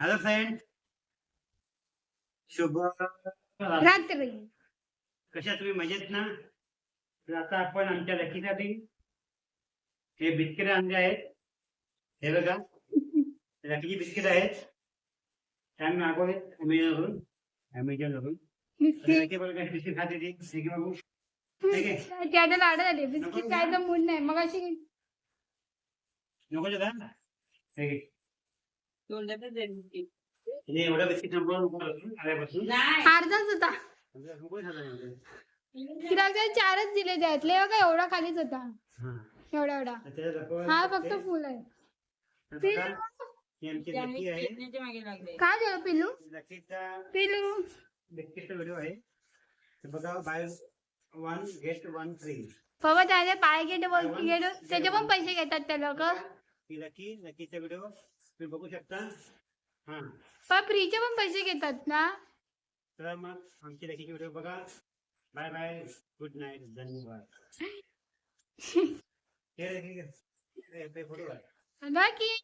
Hello friend शुभ रात्री. कशा तुम्ही? मजेत ना? तर आता आपण आमच्या लकीसाठी हे बिस्किट आणले आहेत. हे बघा. लकीची बिस्किट आहेत. हे आम्ही मागवले अमेझॉनवरून. अमेझॉनवरून. बिस्किट. खाते ती. ठीक आहे बिस्किट काय मूड नाही. मग अशी नको हे जाईल बिस्किट. हे एवढं बिस्किट अर्धाच होता. तिला काय चारच दिले त्यातले बघा एवढा खालीच होता हा. एवढा एवढा. हा फक्त फुल आहे. ही काय झालं पिल्लू लकीचा पिल्लू बिस्किटचा व्हिडिओ आहे. बघा buy one get one free. बाबा त्याचे पाय गेट गेट त्याचे पण पैसे घेतात ते लोक. ही लकी लकीचा व्हिडिओ तुम्ही बघू शकता. हा. पण फ्रीचे पण पैसे घेतात ना? तर मग आमची लकीची व्हिडिओ बघा. बाय बाय गुड नाईट धन्यवाद. फोटो नक्की